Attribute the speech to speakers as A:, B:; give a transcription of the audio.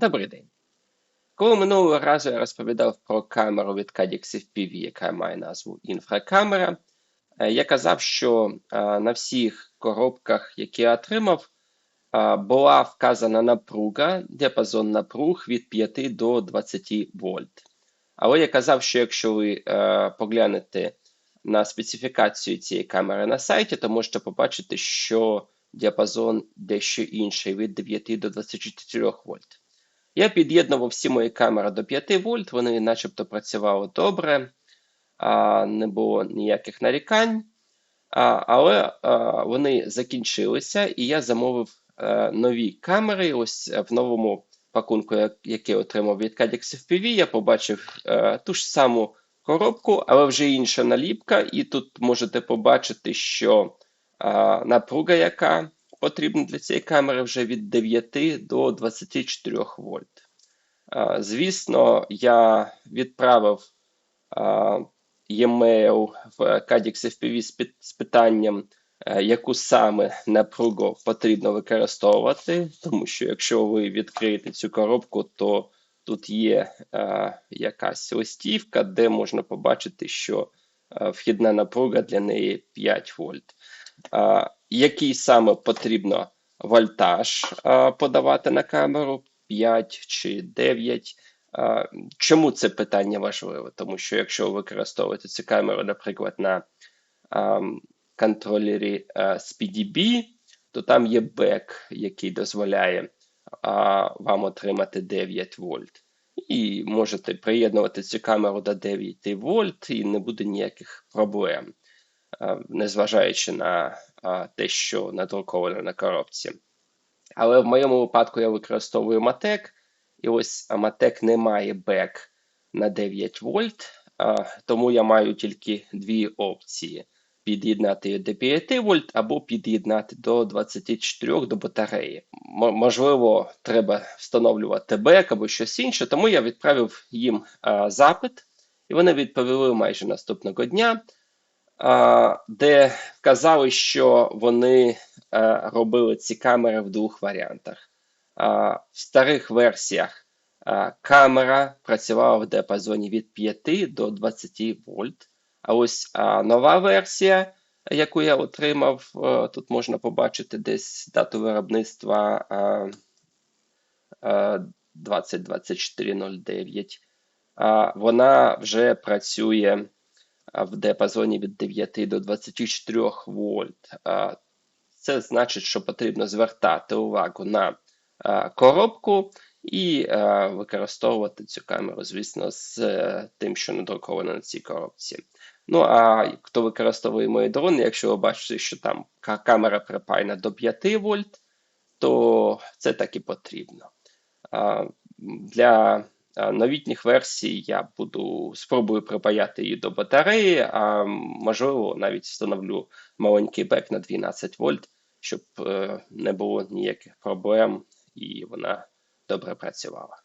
A: Добрий день. Коли минулого разу я розповідав про камеру від Caddx FPV, яка має назву інфракамера, е, я казав, що е, на всіх коробках, які я отримав, е, була вказана напруга, діапазон напруг від 5 до 20 вольт. Але я казав, що якщо ви поглянете на специфікацію цієї камери на сайті, то можете побачити, що діапазон дещо інший від 9 до 24 вольт. Я під'єднував всі мої камери до 5 вольт, вони начебто працювали добре, не було ніяких нарікань, але вони закінчилися, і я замовив е, нові камери. Ось е, в новому пакунку, який отримав від Caddx FPV, я побачив е, ту ж саму коробку, але вже інша наліпка, і тут можете побачити, що напруга, яка потрібна для цієї камери, вже від 9 до 24 вольт. Звісно, я відправив e-mail в Caddx FPV з питанням, е, яку саме напругу потрібно використовувати, тому що якщо ви відкриєте цю коробку, то тут є е, якась листівка, де можна побачити, що е, вхідна напруга для неї 5 вольт. Який саме потрібно вольтаж подавати на камеру 5 чи 9. Чому це питання важливе? Тому що якщо ви використовуєте цю камеру, наприклад, на а, контролері а, SPDB, то там є бек, який дозволяє вам отримати 9 вольт. І можете приєднувати цю камеру до 9 вольт, і не буде ніяких проблем е, незважаючи на е, те, що надруковано на коробці. Але в моєму випадку я використовую Matek, і ось Matek не має бек на 9 вольт, е, тому я маю тільки дві опції: під'єднати до 5 вольт або під'єднати до 24 до батареї. Можливо, треба встановлювати бек або щось інше, тому я відправив їм е, запит, і вони відповіли майже наступного дня де вказали, що вони е, робили ці камери в двох варіантах. В старих версіях камера працювала в діапазоні від 5 до 20 вольт. А ось нова версія, яку я отримав, е, тут можна побачити десь дату виробництва а, а, 202409. Вона вже працює в діапазоні від 9 до 24 вольт. Це значить, що потрібно звертати увагу на коробку і використовувати цю камеру, звісно, з е, тим, що надруковано на цій коробці. Ну, а хто використовує мої дрони, якщо ви бачите, що там камера припаяна до 5 вольт, то це так і потрібно. Для новітніх версій я буду спробую припаяти її до батареї, а можливо навіть встановлю маленький бек на 12 вольт, щоб е, не було ніяких проблем і вона добре працювала.